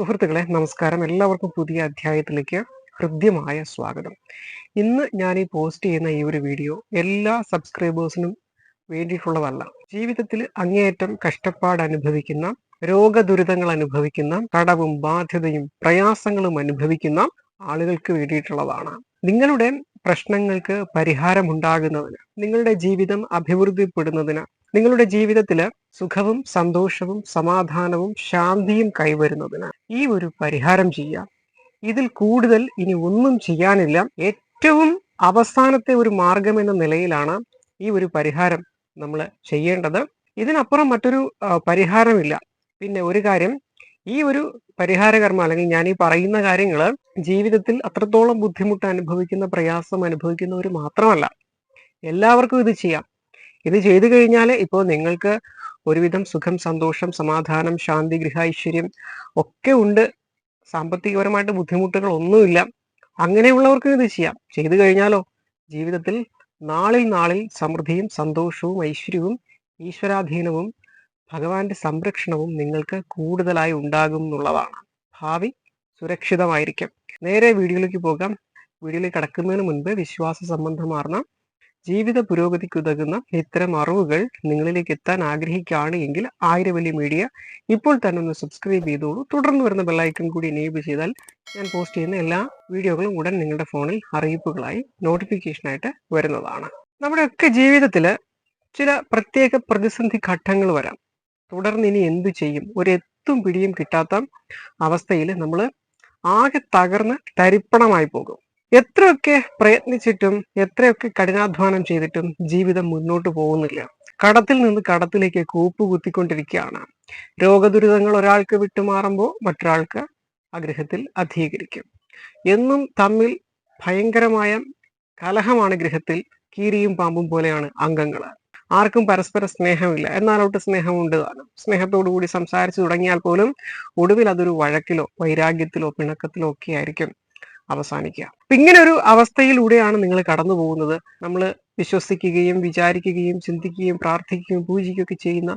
സുഹൃത്തുക്കളെ നമസ്കാരം. എല്ലാവർക്കും പുതിയ അധ്യായത്തിലേക്ക് ഹൃദ്യമായ സ്വാഗതം. ഇന്ന് ഞാൻ ഈ പോസ്റ്റ് ചെയ്യുന്ന ഈ ഒരു വീഡിയോ എല്ലാ സബ്സ്ക്രൈബേഴ്സിനും വേണ്ടിയിട്ടുള്ളതല്ല. ജീവിതത്തിൽ അങ്ങേയറ്റം കഷ്ടപ്പാട് അനുഭവിക്കുന്ന രോഗദുരിതങ്ങൾ അനുഭവിക്കുന്ന കടവും ബാധ്യതയും പ്രയാസങ്ങളും അനുഭവിക്കുന്ന ആളുകൾക്ക് വേണ്ടിയിട്ടുള്ളതാണ്. നിങ്ങളുടെ പ്രശ്നങ്ങൾക്ക് പരിഹാരമുണ്ടാകുന്നതിന് നിങ്ങളുടെ ജീവിതം അഭിവൃദ്ധിപ്പെടുന്നതിന് നിങ്ങളുടെ ജീവിതത്തിൽ സുഖവും സന്തോഷവും സമാധാനവും ശാന്തിയും കൈവരുന്നതിന് ഈ ഒരു പരിഹാരം ചെയ്യാം ഇതിൽ കൂടുതൽ ഇനി ഒന്നും ചെയ്യാനില്ല. ഏറ്റവും അവസാനത്തെ ഒരു മാർഗം എന്ന നിലയിലാണ് ഈ ഒരു പരിഹാരം നമ്മൾ ചെയ്യേണ്ടത്. ഇതിനപ്പുറം മറ്റൊരു പരിഹാരമില്ല. പിന്നെ ഒരു കാര്യം ഈ ഒരു പരിഹാരകർമ്മ അല്ലെങ്കിൽ ഞാൻ ഈ പറയുന്ന കാര്യങ്ങൾ ജീവിതത്തിൽ അത്രത്തോളം ബുദ്ധിമുട്ട് അനുഭവിക്കുന്ന പ്രയാസം അനുഭവിക്കുന്നവർ മാത്രമല്ല. എല്ലാവർക്കും ഇത് ചെയ്യാം. ഇത് ചെയ്തു കഴിഞ്ഞാൽ ഇപ്പോൾ നിങ്ങൾക്ക് ഒരുവിധം സുഖം സന്തോഷം സമാധാനം ശാന്തി ഗൃഹൈശ്വര്യം ഒക്കെ ഉണ്ട്. സാമ്പത്തികപരമായിട്ട് ബുദ്ധിമുട്ടുകൾ ഒന്നുമില്ല. അങ്ങനെയുള്ളവർക്ക് ഇത് ചെയ്യാം. ചെയ്തു കഴിഞ്ഞാലോ? ജീവിതത്തിൽ നാളിൽ നാളിൽ സമൃദ്ധിയും സന്തോഷവും ഐശ്വര്യവും ഈശ്വരാധീനവും ഭഗവാന്റെ സംരക്ഷണവും നിങ്ങൾക്ക് കൂടുതലായി ഉണ്ടാകും എന്നുള്ളതാണ്. ഭാവി സുരക്ഷിതമായിരിക്കും. നേരെ വീഡിയോയിലേക്ക് പോകാം. വീഡിയോയിൽ കടക്കുന്നതിന് മുൻപ് വിശ്വാസ സംബന്ധമാർന്ന ജീവിത പുരോഗതിക്ക് ഉതകുന്ന ഇത്തരം അറിവുകൾ നിങ്ങളിലേക്ക് എത്താൻ ആഗ്രഹിക്കുകയാണ് എങ്കിൽ ആയിരവലി മീഡിയ ഇപ്പോൾ തന്നെ ഒന്ന് സബ്സ്ക്രൈബ് ചെയ്തോളൂ. തുടർന്ന് വരുന്ന ബെല്ലൈക്കൺ കൂടി എനേബിൾ ചെയ്താൽ ഞാൻ പോസ്റ്റ് ചെയ്യുന്ന എല്ലാ വീഡിയോകളും ഉടൻ നിങ്ങളുടെ ഫോണിൽ അറിയിപ്പുകളായി നോട്ടിഫിക്കേഷനായിട്ട് വരുന്നതാണ്. നമ്മുടെയൊക്കെ ജീവിതത്തിൽ ചില പ്രത്യേക പ്രതിസന്ധി ഘട്ടങ്ങൾ വരാം. തുടർന്ന് ഇനി എന്തു ചെയ്യും? ഒരു എത്തും പിടിയും കിട്ടാത്ത അവസ്ഥയിൽ നമ്മൾ ആകെ തകർന്ന് തരിപ്പണമായി പോകും. എത്രയൊക്കെ പ്രയത്നിച്ചിട്ടും എത്രയൊക്കെ കഠിനാധ്വാനം ചെയ്തിട്ടും ജീവിതം മുന്നോട്ട് പോകുന്നില്ല. കടത്തിൽ നിന്ന് കടത്തിലേക്ക് കൂപ്പ് കുത്തിക്കൊണ്ടിരിക്കുകയാണ്. രോഗദുരിതങ്ങൾ ഒരാൾക്ക് വിട്ടുമാറുമ്പോൾ മറ്റൊരാൾക്ക് ആഗ്രഹത്തിൽ അധീകരിക്കും. എന്നും തമ്മിൽ ഭയങ്കരമായ കലഹമാണ് ഗൃഹത്തിൽ. കീരിയും പാമ്പും പോലെയാണ് അംഗങ്ങൾ ആർക്കും പരസ്പര സ്നേഹമില്ല. എന്നാലോട്ട് സ്നേഹമുണ്ട്. താനും സ്നേഹത്തോടു കൂടി സംസാരിച്ചു തുടങ്ങിയാൽ പോലും ഒടുവിൽ അതൊരു വഴക്കിലോ വൈരാഗ്യത്തിലോ പിണക്കത്തിലോ ഒക്കെ ആയിരിക്കും അവസാനിക്കുക. അപ്പൊ ഇങ്ങനെ ഒരു അവസ്ഥയിലൂടെയാണ് നിങ്ങൾ കടന്നു പോകുന്നത്. നമ്മൾ വിശ്വസിക്കുകയും വിചാരിക്കുകയും ചിന്തിക്കുകയും പ്രാർത്ഥിക്കുകയും പൂജിക്കുകയും ഒക്കെ ചെയ്യുന്ന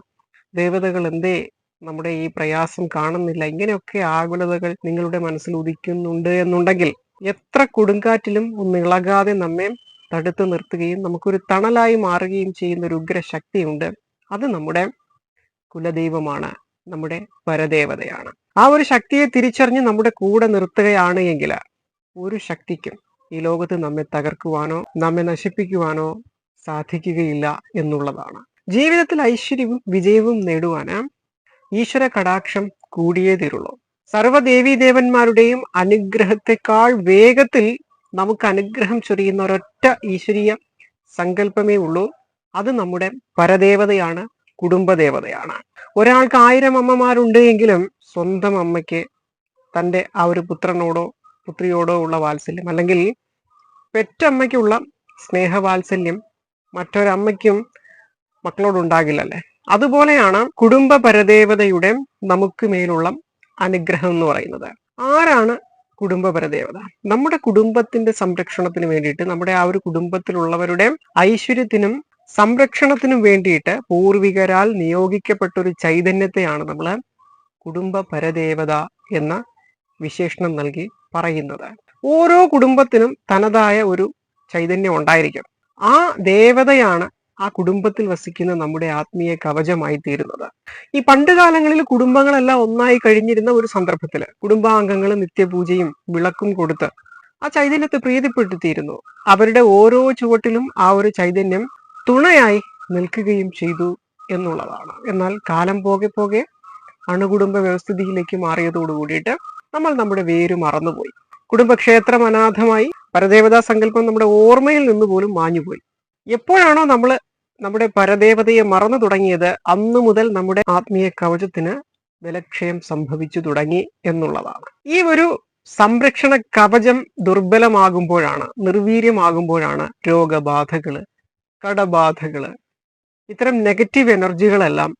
ദേവതകൾ എന്തേ? നമ്മുടെ ഈ പ്രയാസം കാണുന്നില്ല. ഇങ്ങനെയൊക്കെ ആകുലതകൾ നിങ്ങളുടെ മനസ്സിൽ ഉദിക്കുന്നുണ്ട് എന്നുണ്ടെങ്കിൽ എത്ര കൊടുങ്കാറ്റിലും ഒന്നിളകാതെ നമ്മെ തടുത്തു നിർത്തുകയും നമുക്കൊരു തണലായി മാറുകയും ചെയ്യുന്ന ഒരു ഉഗ്രശക്തിയുണ്ട്. അത് നമ്മുടെ കുലദൈവമാണ് നമ്മുടെ പരദേവതയാണ് ആ ഒരു ശക്തിയെ തിരിച്ചറിഞ്ഞ് നമ്മുടെ കൂടെ നിർത്തുകയാണ് എങ്കിൽ ഒരു ശക്തിക്കും ഈ ലോകത്ത് നമ്മെ തകർക്കുവാനോ നമ്മെ നശിപ്പിക്കുവാനോ സാധിക്കുകയില്ല എന്നുള്ളതാണ്. ജീവിതത്തിൽ ഐശ്വര്യവും വിജയവും നേടുവാന് ഈശ്വര കടാക്ഷം കൂടിയേ തീരുള്ളൂ സർവദേവീദേവന്മാരുടെയും അനുഗ്രഹത്തെക്കാൾ വേഗത്തിൽ നമുക്ക് അനുഗ്രഹം ചൊരിയുന്ന ഒരൊറ്റ ഈശ്വരീയ സങ്കല്പമേ ഉള്ളൂ. അത് നമ്മുടെ പരദേവതയാണ് കുടുംബദേവതയാണ്. ഒരാൾക്ക് ആയിരം അമ്മമാരുണ്ട് എങ്കിലും സ്വന്തം അമ്മയ്ക്ക് തന്റെ ആ ഒരു പുത്രനോടോ പുത്രിയോടോ ഉള്ള വാത്സല്യം അല്ലെങ്കിൽ പെറ്റമ്മയ്ക്കുള്ള സ്നേഹവാത്സല്യം മറ്റൊരമ്മയ്ക്കും മക്കളോടുണ്ടാകില്ലല്ലേ? അതുപോലെയാണ് കുടുംബ പരദേവതയുടെ നമുക്ക് മേലുള്ള അനുഗ്രഹം എന്ന് പറയുന്നത്. ആരാണ് കുടുംബ പരദേവത നമ്മുടെ കുടുംബത്തിന്റെ സംരക്ഷണത്തിന് വേണ്ടിയിട്ട് നമ്മുടെ ആ ഒരു കുടുംബത്തിലുള്ളവരുടെ ഐശ്വര്യത്തിനും സംരക്ഷണത്തിനും വേണ്ടിയിട്ട് പൂർവികരാൽ നിയോഗിക്കപ്പെട്ട ഒരു ചൈതന്യത്തെയാണ് നമ്മൾ കുടുംബ പരദേവത എന്ന വിശേഷണം നൽകി പറയുന്നത്. ഓരോ കുടുംബത്തിനും തനതായ ഒരു ചൈതന്യം ഉണ്ടായിരിക്കും. ആ ദേവതയാണ് ആ കുടുംബത്തിൽ വസിക്കുന്ന നമ്മുടെ ആത്മീയ കവചമായി തീരുന്നത്. ഈ പണ്ട് കാലങ്ങളിൽ കുടുംബങ്ങളെല്ലാം ഒന്നായി കഴിഞ്ഞിരുന്ന ഒരു സന്ദർഭത്തിൽ കുടുംബാംഗങ്ങൾ നിത്യപൂജയും വിളക്കും കൊടുത്ത് ആ ചൈതന്യത്തെ പ്രീതിപ്പെടുത്തിയിരുന്നു. അവരുടെ ഓരോ ചുവട്ടിലും ആ ഒരു ചൈതന്യം തുണയായി നിൽക്കുകയും ചെയ്തു എന്നുള്ളതാണ്. എന്നാൽ കാലം പോകെ പോകെ അണുകുടുംബ വ്യവസ്ഥിതിയിലേക്ക് മാറിയതോടു കൂടിയിട്ട് നമ്മൾ നമ്മുടെ വേര് മറന്നുപോയി. കുടുംബക്ഷേത്രം അനാഥമായി പരദേവതാ സങ്കല്പം നമ്മുടെ ഓർമ്മയിൽ നിന്ന് പോലും മാഞ്ഞുപോയി. എപ്പോഴാണോ നമ്മൾ നമ്മുടെ പരദേവതയെ മറന്നു തുടങ്ങിയത് അന്നു മുതൽ നമ്മുടെ ആത്മീയ കവചത്തിന് ബലക്ഷയം സംഭവിച്ചു തുടങ്ങി എന്നുള്ളതാണ്. ഈ ഒരു സംരക്ഷണ കവചം ദുർബലമാകുമ്പോഴാണ് നിർവീര്യമാകുമ്പോഴാണ് രോഗബാധകൾ കടബാധകൾ ഇത്തരം നെഗറ്റീവ് എനർജികളെല്ലാം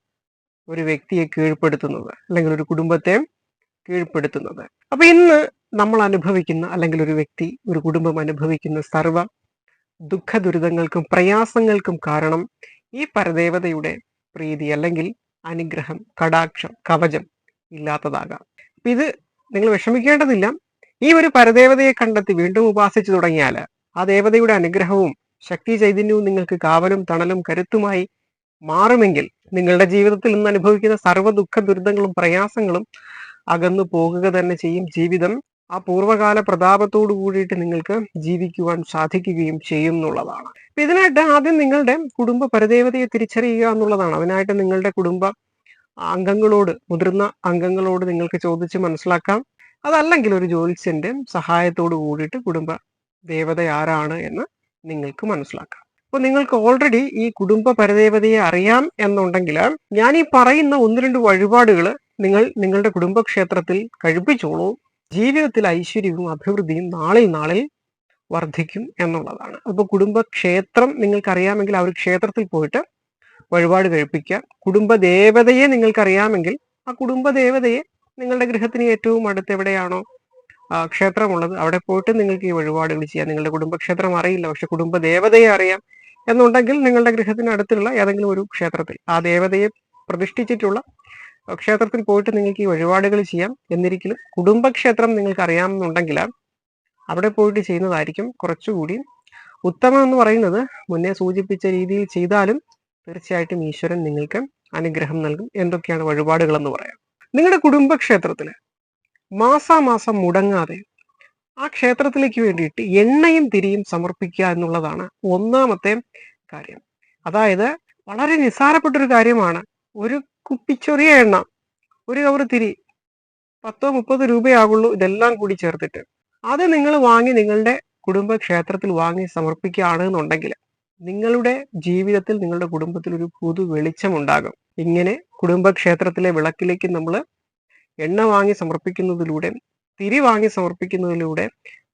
ഒരു വ്യക്തിയെ കീഴ്പ്പെടുത്തുന്നത് അല്ലെങ്കിൽ ഒരു കുടുംബത്തെ കീഴ്പ്പെടുത്തുന്നത്. അപ്പൊ ഇന്ന് നമ്മൾ അനുഭവിക്കുന്ന അല്ലെങ്കിൽ ഒരു വ്യക്തി ഒരു കുടുംബം അനുഭവിക്കുന്ന സർവ ദുഃഖ ദുരിതങ്ങൾക്കും പ്രയാസങ്ങൾക്കും കാരണം ഈ പരദേവതയുടെ പ്രീതി അല്ലെങ്കിൽ അനുഗ്രഹം കടാക്ഷം കവചം ഇല്ലാത്തതാകാം. ഇത് നിങ്ങൾ വിഷമിക്കേണ്ടതില്ല. ഈ ഒരു പരദേവതയെ കണ്ടെത്തി വീണ്ടും ഉപാസിച്ചു തുടങ്ങിയാൽ ആ ദേവതയുടെ അനുഗ്രഹവും ശക്തി ചൈതന്യവും നിങ്ങൾക്ക് കാവലും തണലും കരുത്തുമായി മാറുമെങ്കിൽ നിങ്ങളുടെ ജീവിതത്തിൽ ഇന്ന് അനുഭവിക്കുന്ന സർവ ദുഃഖ ദുരിതങ്ങളും പ്രയാസങ്ങളും അകന്നു പോകുക തന്നെ ചെയ്യും. ജീവിതം ആ പൂർവകാല പ്രതാപത്തോടു കൂടിയിട്ട് നിങ്ങൾക്ക് ജീവിക്കുവാൻ സാധിക്കുകയും ചെയ്യും എന്നുള്ളതാണ് ഇതിനായിട്ട് ആദ്യം നിങ്ങളുടെ കുടുംബ പരദേവതയെ തിരിച്ചറിയുക എന്നുള്ളതാണ്. അതിനായിട്ട് നിങ്ങളുടെ കുടുംബ അംഗങ്ങളോട് മുതിർന്ന അംഗങ്ങളോട് നിങ്ങൾക്ക് ചോദിച്ച് മനസ്സിലാക്കാം. അതല്ലെങ്കിൽ ഒരു ജ്യോത്സ്യന്റെ സഹായത്തോട് കൂടിയിട്ട് കുടുംബ ദേവത ആരാണ് എന്ന് നിങ്ങൾക്ക് മനസ്സിലാക്കാം. അപ്പൊ നിങ്ങൾക്ക് ഓൾറെഡി ഈ കുടുംബ പരദേവതയെ അറിയാം എന്നുണ്ടെങ്കിൽ ഞാൻ ഈ പറയുന്ന ഒന്ന് രണ്ട് വഴിപാടുകൾ നിങ്ങൾ നിങ്ങളുടെ കുടുംബക്ഷേത്രത്തിൽ കഴിപ്പിച്ചോളൂ. ജീവിതത്തിൽ ഐശ്വര്യവും അഭിവൃദ്ധിയും നാളെ നാളിൽ വർദ്ധിക്കും എന്നുള്ളതാണ്. അപ്പോൾ കുടുംബക്ഷേത്രം നിങ്ങൾക്കറിയാമെങ്കിൽ ആ ഒരു ക്ഷേത്രത്തിൽ പോയിട്ട് വഴിപാട് കഴിപ്പിക്കുക. കുടുംബ ദേവതയെ നിങ്ങൾക്കറിയാമെങ്കിൽ ആ കുടുംബ ദേവതയെ നിങ്ങളുടെ ഗൃഹത്തിന് ഏറ്റവും അടുത്ത് എവിടെയാണോ ക്ഷേത്രമുള്ളത് അവിടെ പോയിട്ട് നിങ്ങൾക്ക് ഈ വഴിപാടുകൾ ചെയ്യാം. നിങ്ങളുടെ കുടുംബക്ഷേത്രം അറിയില്ല പക്ഷെ കുടുംബ ദേവതയെ അറിയാം എന്നുണ്ടെങ്കിൽ നിങ്ങളുടെ ഗൃഹത്തിന് അടുത്തുള്ള ഏതെങ്കിലും ഒരു ക്ഷേത്രത്തിൽ ആ ദേവതയെ പ്രതിഷ്ഠിച്ചിട്ടുള്ള ക്ഷേത്രത്തിൽ പോയിട്ട് നിങ്ങൾക്ക് ഈ വഴിപാടുകൾ ചെയ്യാം എന്നിരിക്കലും കുടുംബക്ഷേത്രം നിങ്ങൾക്ക് അറിയാമെന്നുണ്ടെങ്കിൽ അവിടെ പോയിട്ട് ചെയ്യുന്നതായിരിക്കും കുറച്ചുകൂടി ഉത്തമം എന്ന് പറയുന്നത്. മുന്നേ സൂചിപ്പിച്ച രീതിയിൽ ചെയ്താലും തീർച്ചയായിട്ടും ഈശ്വരൻ നിങ്ങൾക്ക് അനുഗ്രഹം നൽകും എന്തൊക്കെയാണ് വഴിപാടുകൾ എന്ന് പറയാം. നിങ്ങളുടെ കുടുംബക്ഷേത്രത്തിൽ മാസാമാസം മുടങ്ങാതെ ആ ക്ഷേത്രത്തിലേക്ക് വേണ്ടിയിട്ട് എണ്ണയും തിരിയും സമർപ്പിക്കുക എന്നുള്ളതാണ് ഒന്നാമത്തെ കാര്യം. അതായത് വളരെ നിസ്സാരപ്പെട്ടൊരു കാര്യമാണ്. ഒരു കുപ്പി ചെറിയ എണ്ണ. ഒരു കവർ തിരി. പത്തോ മുപ്പതോ രൂപയാകുള്ളൂ ഇതെല്ലാം കൂടി ചേർത്തിട്ട്. അത് നിങ്ങൾ വാങ്ങി നിങ്ങളുടെ കുടുംബക്ഷേത്രത്തിൽ വാങ്ങി സമർപ്പിക്കുകയാണ് എന്നുണ്ടെങ്കിൽ നിങ്ങളുടെ ജീവിതത്തിൽ നിങ്ങളുടെ കുടുംബത്തിൽ ഒരു പുതു വെളിച്ചമുണ്ടാകും. ഇങ്ങനെ കുടുംബക്ഷേത്രത്തിലെ വിളക്കിലേക്ക് നമ്മൾ എണ്ണ വാങ്ങി സമർപ്പിക്കുന്നതിലൂടെ തിരി വാങ്ങി സമർപ്പിക്കുന്നതിലൂടെ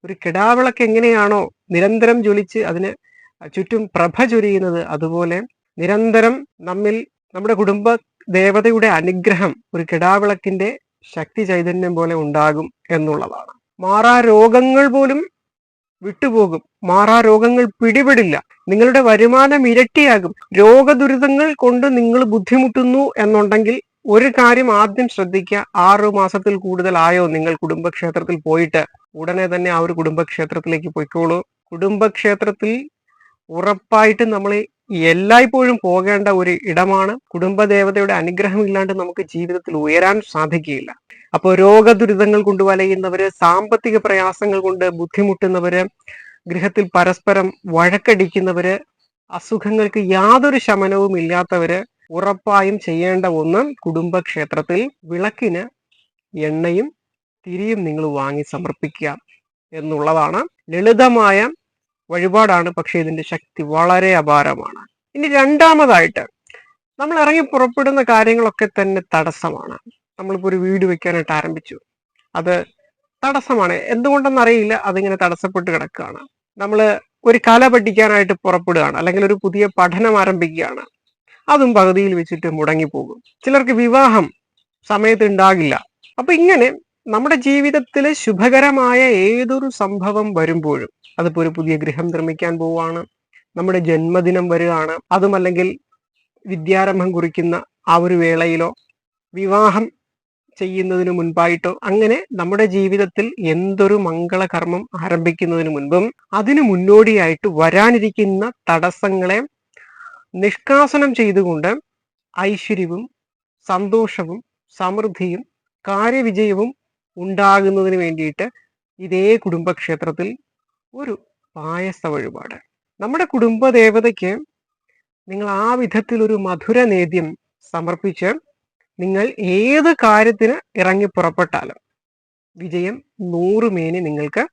ഒരു കിടാവിളക്ക് എങ്ങനെയാണോ നിരന്തരം ജ്വലിച്ച് അതിന് ചുറ്റും പ്രഭ ചൊരിയുന്നത് അതുപോലെ നിരന്തരം നമ്മിൽ നമ്മുടെ കുടുംബ ദേവതയുടെ അനുഗ്രഹം ഒരു കിടാവിളക്കിന്റെ ശക്തി ചൈതന്യം പോലെ ഉണ്ടാകും എന്നുള്ളതാണ്. മാറാ രോഗങ്ങൾ പോലും വിട്ടുപോകും. മാറാ രോഗങ്ങൾ പിടിപെടില്ല. നിങ്ങളുടെ വരുമാനം ഇരട്ടിയാകും. രോഗദുരിതങ്ങൾ കൊണ്ട് നിങ്ങൾ ബുദ്ധിമുട്ടുന്നു എന്നുണ്ടെങ്കിൽ ഒരു കാര്യം ആദ്യം ശ്രദ്ധിക്കുക. ആറു മാസത്തിൽ കൂടുതലായോ നിങ്ങൾ കുടുംബക്ഷേത്രത്തിൽ പോയിട്ട് ഉടനെ തന്നെ ആ ഒരു കുടുംബക്ഷേത്രത്തിലേക്ക് പോയിക്കോളൂ. കുടുംബക്ഷേത്രത്തിൽ ഉറപ്പായിട്ട് നമ്മൾ എല്ലായ്പ്പോഴും പോകേണ്ട ഒരു ഇടമാണ് കുടുംബദേവതയുടെ അനുഗ്രഹം ഇല്ലാണ്ട് നമുക്ക് ജീവിതത്തിൽ ഉയരാൻ സാധിക്കുകയില്ല. അപ്പോൾ രോഗദുരിതങ്ങൾ കൊണ്ട് വലയുന്നവര് സാമ്പത്തിക പ്രയാസങ്ങൾ കൊണ്ട് ബുദ്ധിമുട്ടുന്നവര് ഗൃഹത്തിൽ പരസ്പരം വഴക്കടിക്കുന്നവര് അസുഖങ്ങൾക്ക് യാതൊരു ശമനവും ഇല്ലാത്തവര് ഉറപ്പായും ചെയ്യേണ്ട ഒന്ന് കുടുംബക്ഷേത്രത്തിൽ വിളക്കിന് എണ്ണയും തിരിയും നിങ്ങൾ വാങ്ങി സമർപ്പിക്കുക എന്നുള്ളതാണ് ലളിതമായ വഴിപാടാണ് പക്ഷേ ഇതിന്റെ ശക്തി വളരെ അപാരമാണ്. ഇനി രണ്ടാമതായിട്ട് നമ്മൾ ഇറങ്ങി പുറപ്പെടുന്ന കാര്യങ്ങളൊക്കെ തന്നെ തടസ്സമാണ്. നമ്മളിപ്പോ ഒരു വീട് വെക്കാനായിട്ട് ആരംഭിച്ചു. അത് തടസ്സമാണ്. എന്തുകൊണ്ടെന്നറിയില്ല അതിങ്ങനെ തടസ്സപ്പെട്ട് കിടക്കുകയാണ്. നമ്മൾ ഒരു കല പഠിക്കാനായിട്ട് പുറപ്പെടുകയാണ്. അല്ലെങ്കിൽ ഒരു പുതിയ പഠനം ആരംഭിക്കുകയാണ്. അതും പകുതിയിൽ വെച്ചിട്ട് മുടങ്ങിപ്പോകും. ചിലർക്ക് വിവാഹം സമയത്ത് ഉണ്ടാകില്ല. അപ്പൊ ഇങ്ങനെ നമ്മുടെ ജീവിതത്തിൽ ശുഭകരമായ ഏതൊരു സംഭവം വരുമ്പോഴും അതിപ്പോ ഒരു പുതിയ ഗൃഹം നിർമ്മിക്കാൻ പോവുകയാണ് നമ്മുടെ ജന്മദിനം വരികയാണ് അതുമല്ലെങ്കിൽ വിദ്യാരംഭം കുറിക്കുന്ന ആ ഒരു വേളയിലോ വിവാഹം ചെയ്യുന്നതിന് മുൻപായിട്ടോ അങ്ങനെ നമ്മുടെ ജീവിതത്തിൽ എന്തൊരു മംഗളകർമ്മം ആരംഭിക്കുന്നതിന് മുൻപും അതിനു മുന്നോടിയായിട്ട് വരാനിരിക്കുന്ന തടസ്സങ്ങളെ നിഷ്കാസനം ചെയ്തുകൊണ്ട് ഐശ്വര്യവും സന്തോഷവും സമൃദ്ധിയും കാര്യവിജയവും ഉണ്ടാകുന്നതിന് വേണ്ടിയിട്ട് ഇതേ കുടുംബക്ഷേത്രത്തിൽ ഒരു പായസ വഴിപാട്. നമ്മുടെ കുടുംബദേവതയ്ക്ക് നിങ്ങൾ ആ വിധത്തിൽ ഒരു മധുര നേദ്യം സമർപ്പിച്ച് നിങ്ങൾ ഏത് കാര്യത്തിന് ഇറങ്ങി പുറപ്പെട്ടാലും വിജയം നൂറുമേനി നിങ്ങൾക്ക്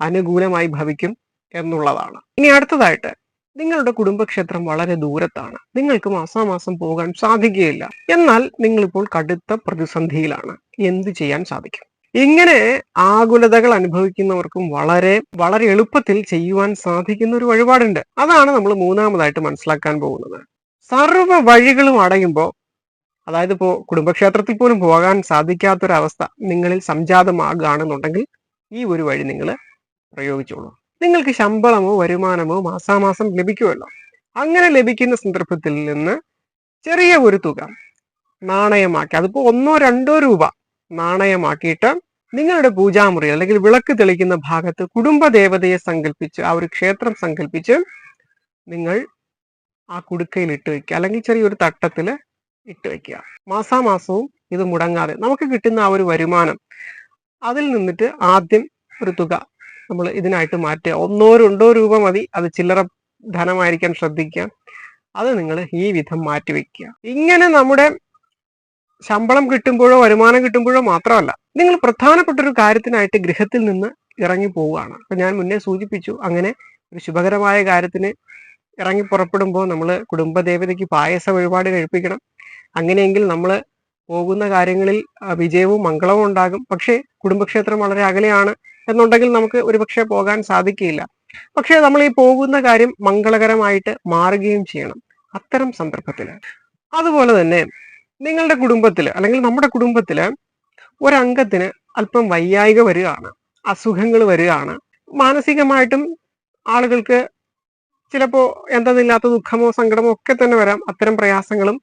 അനുകൂലമായി ഭവിക്കും എന്നുള്ളതാണ്. ഇനി അടുത്തതായിട്ട് നിങ്ങളുടെ കുടുംബക്ഷേത്രം വളരെ ദൂരത്താണ്. നിങ്ങൾക്ക് മാസാമാസം പോകാൻ സാധിക്കുകയില്ല. എന്നാൽ നിങ്ങളിപ്പോൾ കടുത്ത പ്രതിസന്ധിയിലാണ്. എന്ത് ചെയ്യാൻ സാധിക്കും? ഇങ്ങനെ ആകുലതകൾ അനുഭവിക്കുന്നവർക്കും വളരെ വളരെ എളുപ്പത്തിൽ ചെയ്യുവാൻ സാധിക്കുന്ന ഒരു വഴിപാടുണ്ട്. അതാണ് നമ്മൾ മൂന്നാമതായിട്ട് മനസ്സിലാക്കാൻ പോകുന്നത്. സർവ വഴികളും അടയുമ്പോൾ അതായത് ഇപ്പോൾ കുടുംബക്ഷേത്രത്തിൽ പോലും പോകാൻ സാധിക്കാത്തൊരവസ്ഥ നിങ്ങളിൽ സംജാതമാകുകയാണെന്നുണ്ടെങ്കിൽ ഈ ഒരു വഴി നിങ്ങൾ പ്രയോഗിച്ചോളൂ. നിങ്ങൾക്ക് ശമ്പളമോ വരുമാനമോ മാസാമാസം ലഭിക്കുമല്ലോ. അങ്ങനെ ലഭിക്കുന്ന സന്ദർഭത്തിൽ നിന്ന് ചെറിയ ഒരു തുക നാണയമാക്കി അതിപ്പോ ഒന്നോ രണ്ടോ രൂപ നാണയമാക്കിയിട്ട് നിങ്ങളുടെ പൂജാമുറി അല്ലെങ്കിൽ വിളക്ക് തെളിക്കുന്ന ഭാഗത്ത് കുടുംബ ദേവതയെ സങ്കല്പിച്ച് ആ ഒരു ക്ഷേത്രം സങ്കല്പിച്ച് നിങ്ങൾ ആ കുടുക്കയിൽ ഇട്ട് വെക്കുക. അല്ലെങ്കിൽ ചെറിയൊരു തട്ടത്തിൽ ഇട്ട് വെക്കുക. മാസാമാസവും ഇത് മുടങ്ങാതെ നമുക്ക് കിട്ടുന്ന ആ ഒരു വരുമാനം അതിൽ നിന്നിട്ട് ആദ്യം ഒരു തുക നമ്മൾ ഇതിനായിട്ട് മാറ്റുക ഒന്നോ രണ്ടോ രൂപ മതി. അത് ചില്ലറ ധനമായിരിക്കാൻ ശ്രദ്ധിക്കുക. അത് നിങ്ങൾ ഈ വിധം മാറ്റിവെക്കുക ഇങ്ങനെ നമ്മുടെ ശമ്പളം കിട്ടുമ്പോഴോ വരുമാനം കിട്ടുമ്പോഴോ മാത്രമല്ല നിങ്ങൾ പ്രധാനപ്പെട്ട ഒരു കാര്യത്തിനായിട്ട് ഗൃഹത്തിൽ നിന്ന് ഇറങ്ങി പോവുകയാണ്. അപ്പൊ ഞാൻ മുന്നേ സൂചിപ്പിച്ചു അങ്ങനെ ഒരു ശുഭകരമായ കാര്യത്തിന് ഇറങ്ങി പുറപ്പെടുമ്പോൾ നമ്മൾ കുടുംബദേവതയ്ക്ക് പായസ വഴിപാട് കഴിപ്പിക്കണം. അങ്ങനെയെങ്കിൽ നമ്മൾ പോകുന്ന കാര്യങ്ങളിൽ വിജയവും മംഗളവും ഉണ്ടാകും. പക്ഷേ കുടുംബക്ഷേത്രം വളരെ അകലെയാണ്. എന്നുണ്ടെങ്കിൽ നമുക്ക് ഒരുപക്ഷെ പോകാൻ സാധിക്കില്ല. പക്ഷേ നമ്മൾ ഈ പോകുന്ന കാര്യം മംഗളകരമായിട്ട് മാറുകയും ചെയ്യണം. അത്തരം സന്ദർഭത്തിൽ അതുപോലെ തന്നെ നിങ്ങളുടെ കുടുംബത്തിൽ അല്ലെങ്കിൽ നമ്മുടെ കുടുംബത്തിൽ ഒരംഗത്തിന് അല്പം വയ്യായിക വരികയാണ്. അസുഖങ്ങൾ വരികയാണ്. മാനസികമായിട്ടും ആളുകൾക്ക് ചിലപ്പോൾ എന്തെന്നില്ലാത്ത ദുഃഖമോ സങ്കടമോ ഒക്കെ തന്നെ വരാം. അത്തരം പ്രയാസങ്ങളും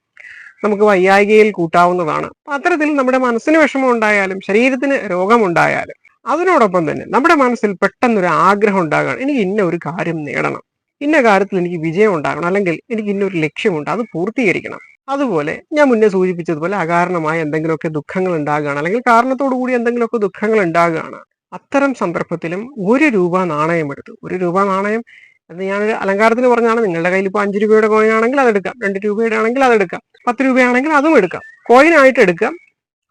നമുക്ക് വയ്യായികയിൽ കൂട്ടാവുന്നതാണ്. അത്തരത്തിൽ നമ്മുടെ മനസ്സിന് വിഷമം ഉണ്ടായാലും ശരീരത്തിന് രോഗമുണ്ടായാലും അതിനോടൊപ്പം തന്നെ നമ്മുടെ മനസ്സിൽ പെട്ടെന്നൊരു ആഗ്രഹം ഉണ്ടാകണം. എനിക്ക് ഇന്ന ഒരു കാര്യം നേടണം. ഇന്ന കാര്യത്തിൽ എനിക്ക് വിജയം ഉണ്ടാകണം. അല്ലെങ്കിൽ എനിക്ക് ഇന്നൊരു ലക്ഷ്യമുണ്ട്. അത് പൂർത്തീകരിക്കണം. അതുപോലെ ഞാൻ മുന്നേ സൂചിപ്പിച്ചതുപോലെ അകാരണമായ എന്തെങ്കിലുമൊക്കെ ദുഃഖങ്ങൾ ഉണ്ടാകുകയാണ്. അല്ലെങ്കിൽ കാരണത്തോടു കൂടി എന്തെങ്കിലുമൊക്കെ ദുഃഖങ്ങൾ ഉണ്ടാകുകയാണ്. അത്തരം സന്ദർഭത്തിലും ഒരു രൂപ നാണയം എടുത്തു. ഒരു രൂപ നാണയം എന്ന് ഞാനൊരു അലങ്കാരത്തിന് പറഞ്ഞാണ്. നിങ്ങളുടെ കയ്യിൽ ഇപ്പോൾ അഞ്ച് രൂപയുടെ കോയിൻ ആണെങ്കിൽ അതെടുക്കാം രണ്ട് രൂപയുടെ ആണെങ്കിൽ അതെടുക്കാം പത്ത് രൂപയാണെങ്കിൽ അതും എടുക്കാം. കോയിനായിട്ട് എടുക്കാം.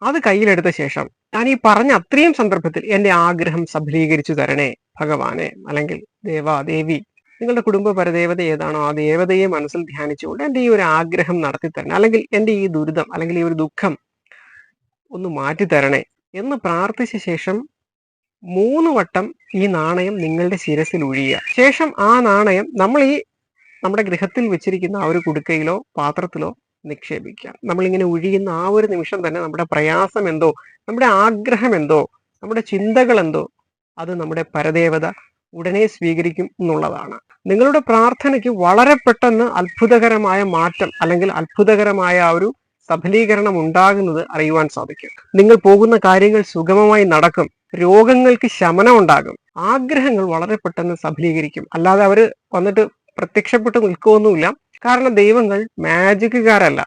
അത് കയ്യിലെടുത്ത ശേഷം ഞാൻ ഈ പറഞ്ഞ അത്രയും സന്ദർഭത്തിൽ എന്റെ ആഗ്രഹം സഫലീകരിച്ചു തരണേ ഭഗവാനെ അല്ലെങ്കിൽ ദേവ ദേവി. നിങ്ങളുടെ കുടുംബ പരദേവത ഏതാണോ ആ ദേവതയെ മനസ്സിൽ ധ്യാനിച്ചുകൊണ്ട് എന്റെ ഈ ഒരു ആഗ്രഹം നടത്തി തരണേ അല്ലെങ്കിൽ എന്റെ ഈ ദുരിതം അല്ലെങ്കിൽ ഈ ഒരു ദുഃഖം ഒന്ന് മാറ്റി തരണേ എന്ന് പ്രാർത്ഥിച്ച ശേഷം മൂന്ന് വട്ടം ഈ നാണയം നിങ്ങളുടെ ശിരസിൽ ഒഴിയുക. ശേഷം ആ നാണയം നമ്മൾ ഈ നമ്മുടെ ഗൃഹത്തിൽ വെച്ചിരിക്കുന്ന ആ ഒരു കുടുക്കയിലോ പാത്രത്തിലോ നിക്ഷേപിക്കുക നമ്മളിങ്ങനെ ഒഴിയുന്ന ആ ഒരു നിമിഷം തന്നെ നമ്മുടെ പ്രയാസം എന്തോ നമ്മുടെ ആഗ്രഹം എന്തോ നമ്മുടെ ചിന്തകൾ എന്തോ അത് നമ്മുടെ പരദേവത ഉടനെ സ്വീകരിക്കും എന്നുള്ളതാണ്. നിങ്ങളുടെ പ്രാർത്ഥനയ്ക്ക് വളരെ പെട്ടെന്ന് അത്ഭുതകരമായ മാറ്റം അല്ലെങ്കിൽ അത്ഭുതകരമായ ആ ഒരു സഫലീകരണം ഉണ്ടാകുന്നത് അറിയുവാൻ സാധിക്കും. നിങ്ങൾ പോകുന്ന കാര്യങ്ങൾ സുഗമമായി നടക്കും. രോഗങ്ങൾക്ക് ശമനം ഉണ്ടാകും. ആഗ്രഹങ്ങൾ വളരെ പെട്ടെന്ന് സഫലീകരിക്കും. അല്ലാതെ അവർ വന്നിട്ട് പ്രത്യക്ഷപ്പെട്ട് നിൽക്കുമൊന്നുമില്ല കാരണം ദൈവങ്ങൾ മാജിക്കുകാരല്ല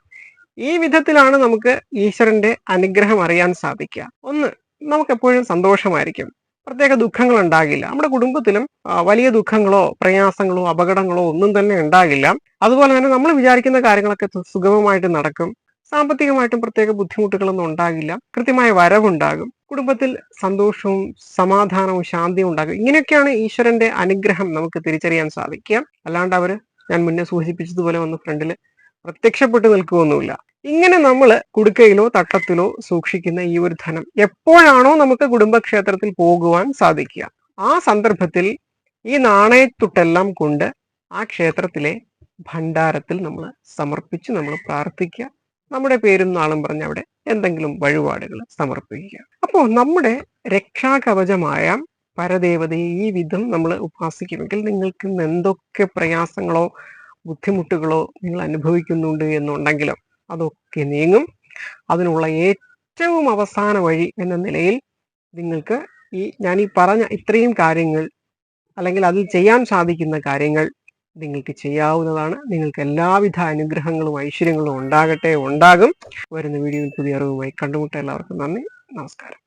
ഈ വിധത്തിലാണ് നമുക്ക് ഈശ്വരന്റെ അനുഗ്രഹം അറിയാൻ സാധിക്കുക. ഒന്ന് നമുക്ക് എപ്പോഴും സന്തോഷമായിരിക്കും. പ്രത്യേക ദുഃഖങ്ങൾ ഉണ്ടാകില്ല. നമ്മുടെ കുടുംബത്തിലും വലിയ ദുഃഖങ്ങളോ പ്രയാസങ്ങളോ അപകടങ്ങളോ ഒന്നും തന്നെ ഉണ്ടാകില്ല. അതുപോലെ തന്നെ നമ്മൾ വിചാരിക്കുന്ന കാര്യങ്ങളൊക്കെ സുഗമമായിട്ട് നടക്കും. സാമ്പത്തികമായിട്ടും പ്രത്യേക ബുദ്ധിമുട്ടുകളൊന്നും ഉണ്ടാകില്ല. കൃത്യമായ വരവുണ്ടാകും. കുടുംബത്തിൽ സന്തോഷവും സമാധാനവും ശാന്തിയും ഉണ്ടാകും. ഇങ്ങനെയൊക്കെയാണ് ഈശ്വരന്റെ അനുഗ്രഹം നമുക്ക് തിരിച്ചറിയാൻ സാധിക്കുക. അല്ലാണ്ട് അവർ ഞാൻ മുന്നേ സൂചിപ്പിച്ചതുപോലെ വന്ന് ഫ്രണ്ടിൽ പ്രത്യക്ഷപ്പെട്ട് നിൽക്കുകയൊന്നുമില്ല. ഇങ്ങനെ നമ്മൾ കുടുക്കയിലോ തട്ടത്തിലോ സൂക്ഷിക്കുന്ന ഈ ഒരു ധനം എപ്പോഴാണോ നമുക്ക് കുടുംബക്ഷേത്രത്തിൽ പോകുവാൻ സാധിക്കുക. ആ സന്ദർഭത്തിൽ ഈ നാണയത്തുട്ടെല്ലാം കൊണ്ട് ആ ക്ഷേത്രത്തിലെ ഭണ്ഡാരത്തിൽ നമ്മൾ സമർപ്പിച്ച് നമ്മൾ പ്രാർത്ഥിക്കുക. നമ്മുടെ പേരും നാളും പറഞ്ഞ് അവിടെ എന്തെങ്കിലും വഴിപാടുകൾ സമർപ്പിക്കുക. അപ്പോൾ നമ്മുടെ രക്ഷാകവചമായ പരദേവതയെ ഈ വിധം നമ്മൾ ഉപാസിക്കുമെങ്കിൽ നിങ്ങൾക്ക് എന്തൊക്കെ പ്രയാസങ്ങളോ ബുദ്ധിമുട്ടുകളോ നിങ്ങൾ അനുഭവിക്കുന്നുണ്ട് എന്നുണ്ടെങ്കിലും അതൊക്കെ നീങ്ങും. അതിനുള്ള ഏറ്റവും അവസാന വഴി എന്ന നിലയിൽ നിങ്ങൾക്ക് ഈ ഞാൻ ഈ പറഞ്ഞ ഇത്രയും കാര്യങ്ങൾ അല്ലെങ്കിൽ അതിൽ ചെയ്യാൻ സാധിക്കുന്ന കാര്യങ്ങൾ നിങ്ങൾക്ക് ചെയ്യാവുന്നതാണ്. നിങ്ങൾക്ക് എല്ലാവിധ അനുഗ്രഹങ്ങളും ഐശ്വര്യങ്ങളും ഉണ്ടാകട്ടെ ഉണ്ടാകും. വരുന്ന വീഡിയോയിൽ പുതിയ അറിവുമായി കണ്ടുമുട്ട എല്ലാവർക്കും നന്ദി. നമസ്കാരം.